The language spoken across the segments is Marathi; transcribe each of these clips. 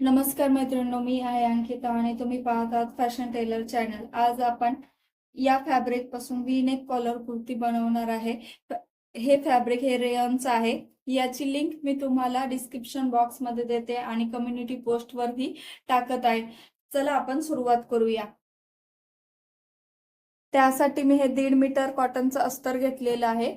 नमस्कार मैत्रिणींनो मी आहे अंकिता आणि तुम्ही पाहतात फॅशन टेलर चॅनल आज आपण या फॅब्रिकपासून वी नेक कॉलर कुर्ती बनवणार आहे. हे फॅब्रिक हे रेयनचं आहे. याची लिंक मी तुम्हाला डिस्क्रिप्शन बॉक्समध्ये देते आणि कम्युनिटी पोस्ट वरही टाकत आहे. चला आपण सुरुवात करूया. त्यासाठी मी हे दीड मीटर कॉटनचं अस्तर घेतलेलं आहे.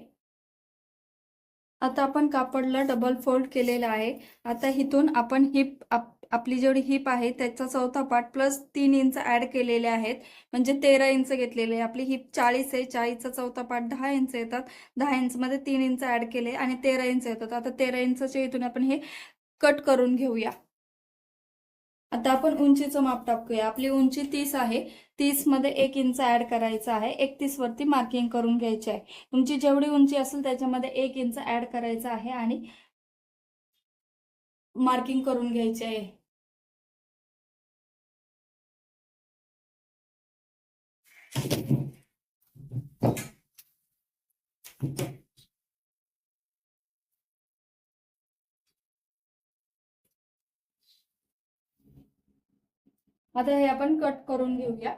आता आपण कापडला डबल फोल्ड केलेलं आहे. आता इथून आपण हिप आप आपली जेवढी हिप आहे त्याचा चौथा पार्ट प्लस तीन इंच ऍड केलेले आहेत. म्हणजे तेरा इंच घेतलेले आहे. आपली हिप चाळीस आहे. चाळीसचा चौथा पार्ट दहा इंच येतात. दहा इंच मध्ये तीन इंच ऍड केले आणि तेरा इंच येतात. आता तेरा इंचच्या इथून आपण हे कट करून घेऊया. आता आपण उंचीचं माप टाकूया. आपली उंची तीस आहे. तीसमध्ये एक इंच ऍड करायचं आहे. एकतीस वरती मार्किंग करून घ्यायची आहे. तुमची जेवढी उंची असेल त्याच्यामध्ये एक इंच ऍड करायचं आहे आणि मार्किंग करून घ्यायचे आहे. आता हे आपण कट करून घेऊया.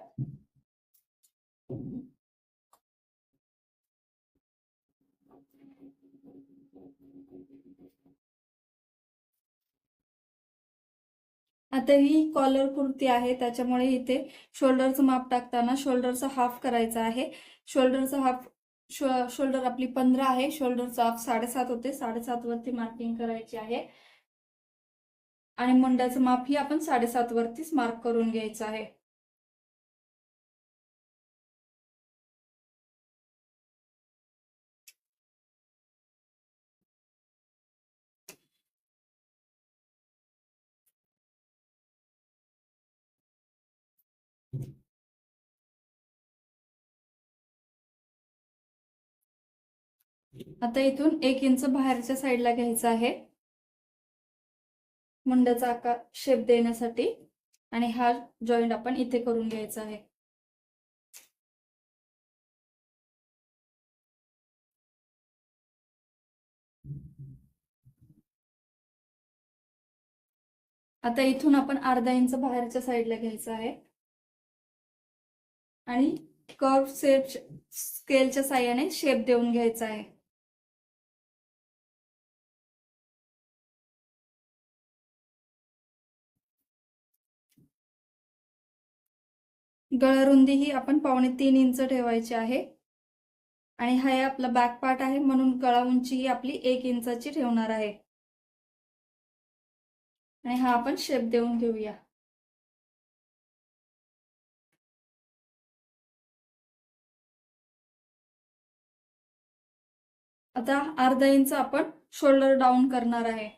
आता ही कॉलर कुर्ती आहे त्याच्यामुळे इथे शोल्डरचं माप टाकताना शोल्डरचा हाफ करायचा आहे. शोल्डरचा हाफ शो शोल्डर आपली पंधरा आहे शोल्डरचा हाफ साडेसात होते साडेसात वरती मार्किंग करायची आहे. आणि मुंड्याचं माप ही आपण साडेसात वरतीच मार्क करून घ्यायचं आहे. आता इथून एक इंच बाहेरच्या साईडला घ्यायचं आहे. मुंडाचा आकार शेप देण्यासाठी. आणि हा जॉईंट आपण इथे करून घ्यायचा आहे. आता इथून आपण अर्धा इंच बाहेरच्या साईडला घ्यायचं आहे. आणि कर्व शेप स्केलच्या साह्याने शेप देऊन घ्यायचा आहे. गळरुंदी ही आपण पावणे तीन इंच ठेवायची आहे. आणि हा आपला बॅक पार्ट आहे म्हणून गळा उंची ही आपली एक इंचाची ठेवणार आहे. आणि हा आपण शेप देऊन घेऊया. आता अर्धा इंच आपण शोल्डर डाऊन करणार आहे.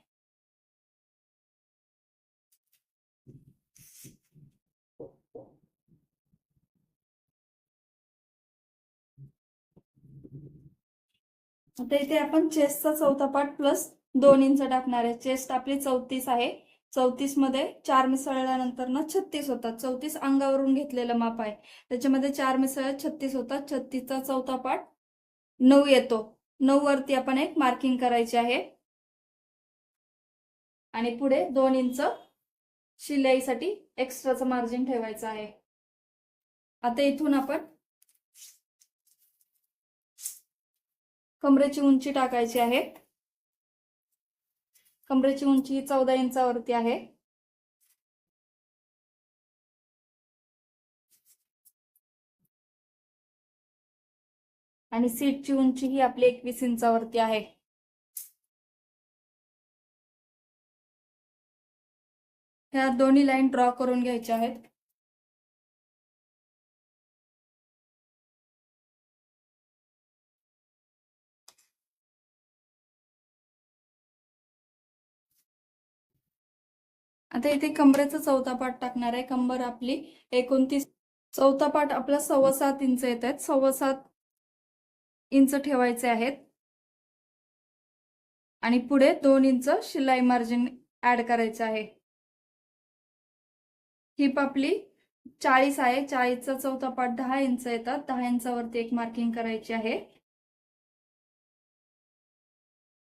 आता इथे आपण चेस्टचा चौथा पार्ट प्लस दोन इंच टाकणार आहे. चेस्ट आपली चौतीस आहे. चौतीसमध्ये चार मिसळल्यानंतर ना छत्तीस होतात. चौतीस अंगावरून घेतलेलं माप आहे. त्याच्यामध्ये चार मिसळ छत्तीस होतात. छत्तीसचा चौथा पार्ट नऊ येतो. नऊ वरती आपण एक मार्किंग करायची आहे. आणि पुढे दोन इंच शिलाईसाठी एक्स्ट्राचं मार्जिन ठेवायचं आहे. आता इथून आपण कमरेची उंची टाकायची आहे. कमरेची उंची चौदा इंचावरती आहे. आणि सीटची उंची ही आपली एकवीस इंचावरती आहे. ह्या दोन्ही लाईन ड्रॉ करून घ्यायच्या आहेत. आता इथे कंबरेचा चौथा पाठ टाकणार आहे. कंबर आपली एकोणतीस. चौथा पाठ आपला सव्वा सात इंच येत आहेत सव्वा सात इंच ठेवायचे आहेत. आणि पुढे दोन इंच शिलाई मार्जिन ऍड करायचं आहे. हिप आपली चाळीस आहे. चाळीसचा चौथा पाठ दहा इंच येतात. दहा इंचावरती एक मार्किंग करायची आहे.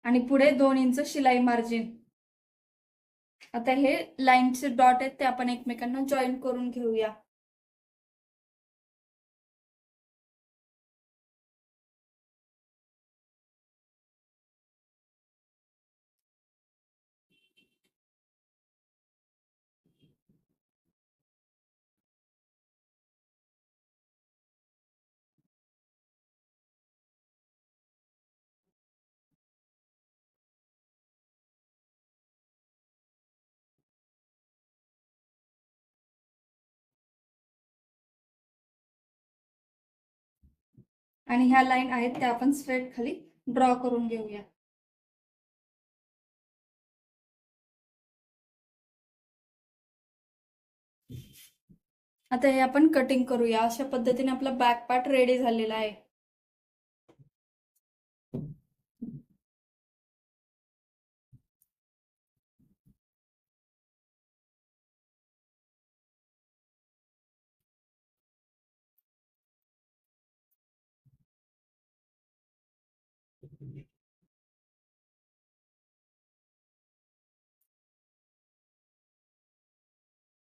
आणि पुढे दोन इंच शिलाई मार्जिन. आता हे लाईनचे डॉट आहेत ते आपण एकमेकांना जॉईन करून घेऊया. आणि ह्या लाईन आहेत त्या आपण स्ट्रेट खाली ड्रॉ करून घेऊया. आता हे आपण कटिंग करूया. अशा पद्धतीने आपला बॅक पार्ट रेडी झालेला आहे.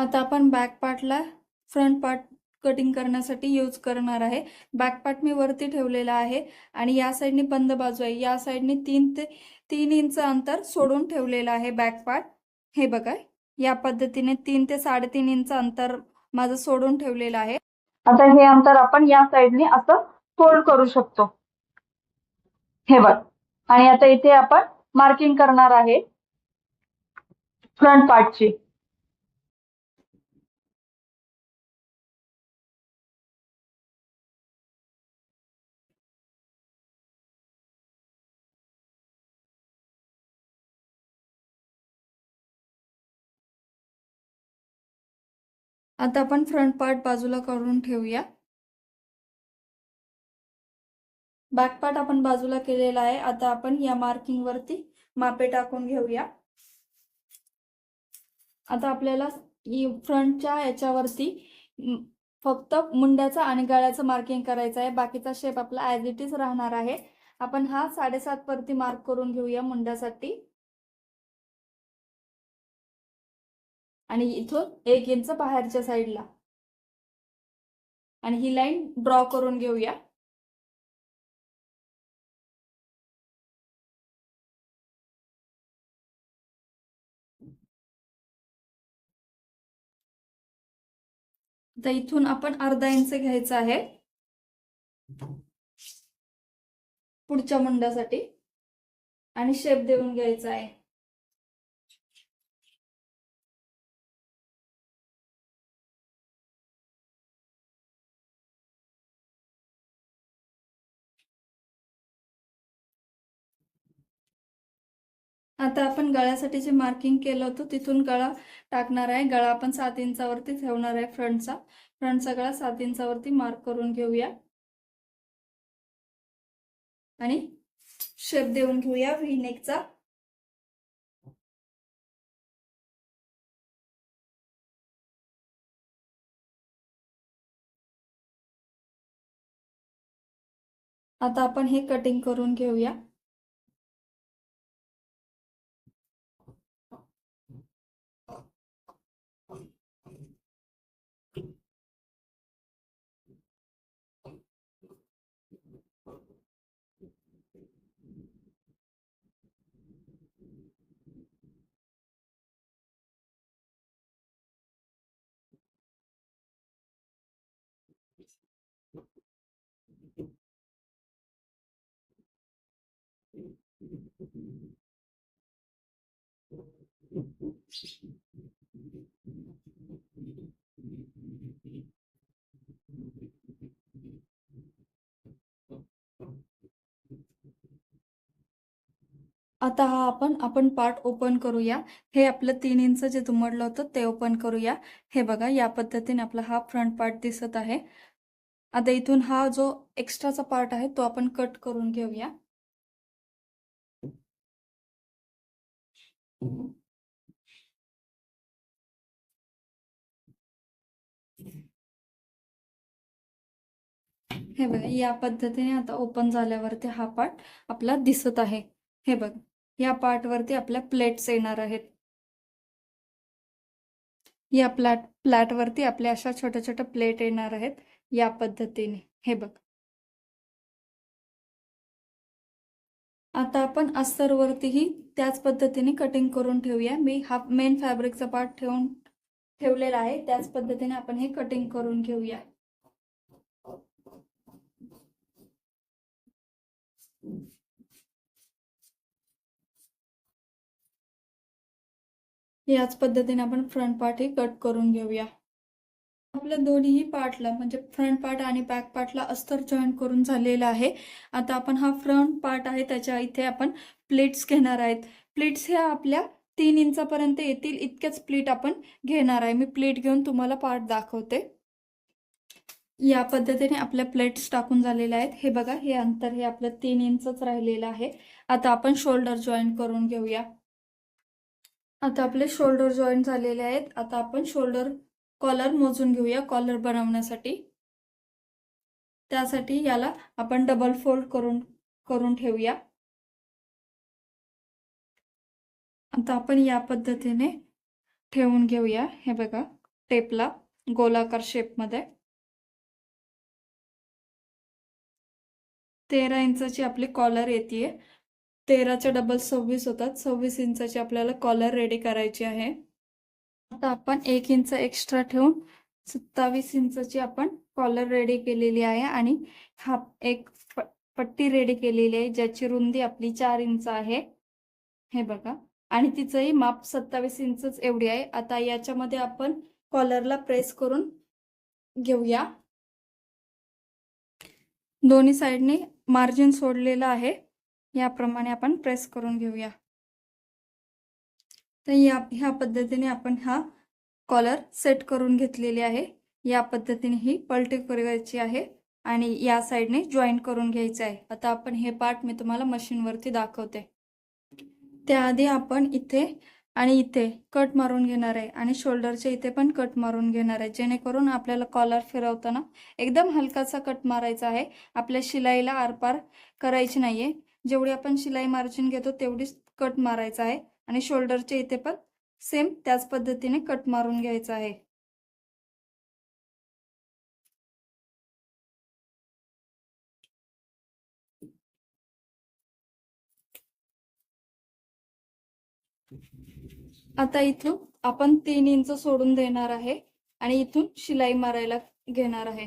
आता आपण बॅक पार्टला फ्रंट पार्ट कटिंग करण्यासाठी यूज करणार आहे. बॅक पार्ट मी वरती ठेवलेला आहे आणि या साईडने बंद बाजू आहे. या साईडने तीन ते तीन इंच अंतर सोडून ठेवलेलं आहे बॅक पार्ट हे बघा या पद्धतीने तीन ते साडेतीन इंच अंतर माझं सोडून ठेवलेलं आहे. आता हे अंतर आपण या साईडने असं फोल्ड करू शकतो. हे बघ आणि आता इथे आपण मार्किंग करणार आहे. फ्रंट पार्टची आता आपण फ्रंट पार्ट बाजूला करून ठेवूया. बॅक पार्ट आपण बाजूला केलेला आहे. आता आपण या मार्किंग वरती मापे टाकून घेऊया. आता आपल्याला फ्रंटच्या याच्यावरती फक्त मुंड्याचं आणि गळ्याचं मार्किंग करायचं आहे. बाकीचा शेप आपला ॲज इट इज राहणार आहे. आपण हा साडेसात वरती मार्क करून घेऊया मुंड्यासाठी. आणि इथून एक इंच बाहेरच्या साईडला. आणि ही लाईन ड्रॉ करून घेऊया. तर इथून आपण अर्धा इंच घ्यायचं आहे. पुढच्या मुंडासाठी. आणि शेप देऊन घ्यायचा आहे. आता आपण गळ्यासाठी जे मार्किंग केलं होतं तिथून गळा टाकणार आहे. गळा आपण सात इंचावरती ठेवणार आहे फ्रंटचा. फ्रंटचा गळा सात इंचावरती मार्क करून घेऊया. आणि शेप देऊन घेऊया व्ही नेकचा आता आपण हे कटिंग करून घेऊया. आता हा आपण आपण पार्ट ओपन करूया. हे आपलं तीन इंच जे दुमडलं होतं ते ओपन करूया. हे बघा या पद्धतीने आपला हा फ्रंट पार्ट दिसत आहे. आता इथून हा जो एक्स्ट्राचा पार्ट आहे तो आपण कट करून घेऊया. हे बघा या पद्धतीने आता ओपन झाल्यावरती हा पार्ट आपला दिसत आहे. हे बघ या पार्टवरती आपल्या प्लेट्स येणार आहेत. या प्लॅट प्लॅटवरती आपल्या अशा छोट्या छोट्या प्लेट येणार आहेत या पद्धतीने. हे बघ. आता आपण अस्तरवरतीही त्याच पद्धतीने कटिंग करून ठेवूया. मी हा मेन फॅब्रिकचा पार्ट ठेवून ठेवलेला आहे. त्याच पद्धतीने आपण हे कटिंग करून घेऊया. याच पद्धतीने आपण फ्रंट पार्ट ही कट करून घेऊया. आपल्या दोन्हीही पार्टला म्हणजे फ्रंट पार्ट आणि बॅक पार्टला अस्तर जॉईन करून झालेला आहे. आता आपण हा फ्रंट पार्ट आहे त्याच्या इथे आपण प्लेट्स घेणार आहेत. प्लेट्स ह्या आपल्या तीन इंचापर्यंत येतील इतक्याच प्लेट आपण घेणार आहे. मी प्लेट घेऊन तुम्हाला पार्ट दाखवते. या पद्धतीने आपल्या प्लेट्स टाकून झालेल्या आहेत. हे बघा हे अंतर हे आपलं तीन इंचच राहिलेलं आहे. आता आपण शोल्डर जॉईन करून घेऊया. आता आपले शोल्डर जॉईन झालेले आहेत. आता आपण शोल्डर कॉलर मोजून घेऊया कॉलर बनवण्यासाठी. त्यासाठी याला आपण डबल फोल्ड करून करून ठेवूया. आता आपण या पद्धतीने ठेवून घेऊया. हे बघा टेपला गोलाकार शेपमध्ये तेरा इंचाची आपली कॉलर येते तेराच्या डबल सव्वीस होतात. सव्वीस इंचाची आपल्याला कॉलर रेडी करायची आहे. आता आपण एक इंच एक्स्ट्रा ठेवून सत्तावीस इंचाची आपण कॉलर रेडी केलेली आहे आणि हा एक पट्टी रेडी केलेली आहे ज्याची रुंदी आपली चार इंच आहे. हे बघा. आणि तिचंही माप सत्तावीस इंचच एवढी आहे. आता याच्यामध्ये आपण कॉलरला प्रेस करून घेऊया. दोन्ही साईडने मार्जिन सोडलेलं आहे. याप्रमाणे आपण प्रेस करून घेऊया. तर या ह्या पद्धतीने आपण हा कॉलर सेट करून घेतलेली आहे. या पद्धतीने ही पलटी करायची आहे आणि या साईडने जॉईन करून घ्यायचं आहे. आता आपण हे पार्ट मी तुम्हाला मशीनवरती दाखवते. त्याआधी आपण इथे आणि इथे कट मारून घेणार आहे आणि शोल्डरच्या इथे पण कट मारून घेणार आहे. जेणेकरून आपल्याला कॉलर फिरवताना एकदम हलकासा कट मारायचा आहे. आपल्या शिलाईला आरपार करायची नाहीये. जेवढी आपण शिलाई मार्जिन घेतो तेवढीच कट मारायचा आहे. आणि शोल्डरच्या इथे पण सेम त्याच पद्धतीने कट मारून घ्यायचा आहे. आता इथून आपण तीन इंच सोडून देणार आहे आणि इथून शिलाई मारायला घेणार आहे.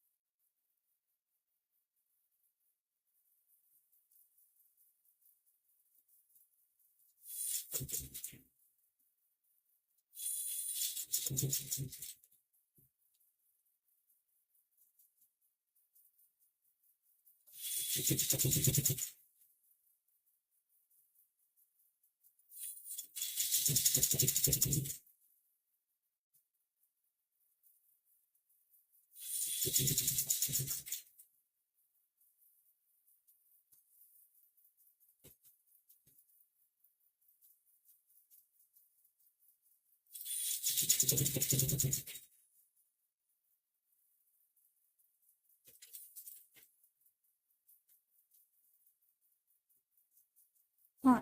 हा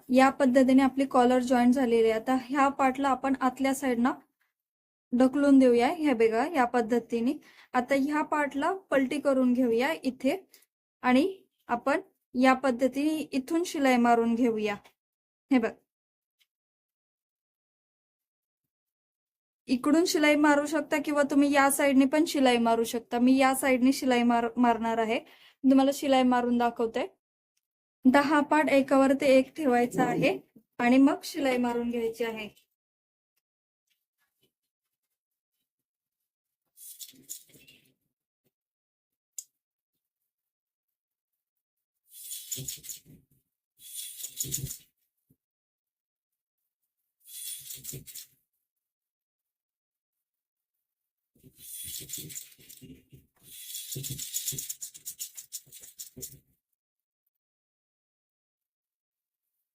या पद्धतीने आपली कॉलर जॉईन झालेली आहे. आता ह्या पार्टला आपण आतल्या साईडना ढकलून देऊया. ह्या बेगा या पद्धतीने. आता ह्या पार्टला पलटी करून घेऊया इथे. आणि आपण या पद्धतीने इथून शिलाई मारून घेऊया. हे बघ. इकडून शिलाई मारू शकता किंवा तुम्ही या साईडने पण शिलाई मारू शकता. मी या साईडने शिलाई मार मारणार आहे. तुम्हाला शिलाई मारून दाखवते. दहा पाठ एकावरती एक ठेवायचा आहे आणि मग शिलाई मारून घ्यायची आहे.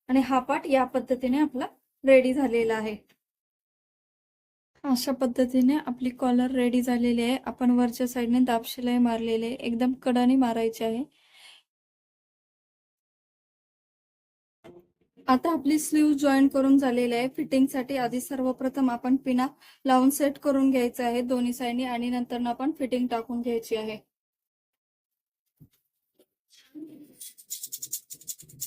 आणि हा पाठ या पद्धतीने आपला रेडी झालेला आहे. अशा पद्धतीने आपली कॉलर रेडी झालेली आहे. आपण वरच्या साईडने दाब शिलाई मारलेली आहे. एकदम कडाने मारायची आहे. आता आपली स्लीव जॉईन करून झालेली आहे. फिटिंगसाठी आधी सर्वप्रथम आपण पिना लावून सेट करून घ्यायचं आहे. दोन्ही साईडने आणि नंतर आपण फिटिंग टाकून घ्यायची आहे.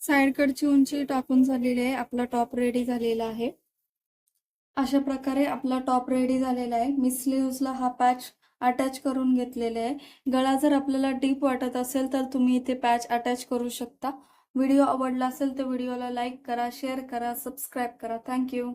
साईडकडची उंची टाकून झालेली आहे. आपला टॉप रेडी झालेला आहे. अशा प्रकारे आपला टॉप रेडी झालेला आहे. मी स्लीव्सला हा पॅच अटॅच करून घेतलेला आहे. गळा जर आपल्याला डीप वाटत असेल तर तुम्ही इथे पॅच अटॅच करू शकता. व्हिडिओ आवडला असेल तर व्हिडिओला लाईक करा शेअर करा सबस्क्राईब करा. थँक्यू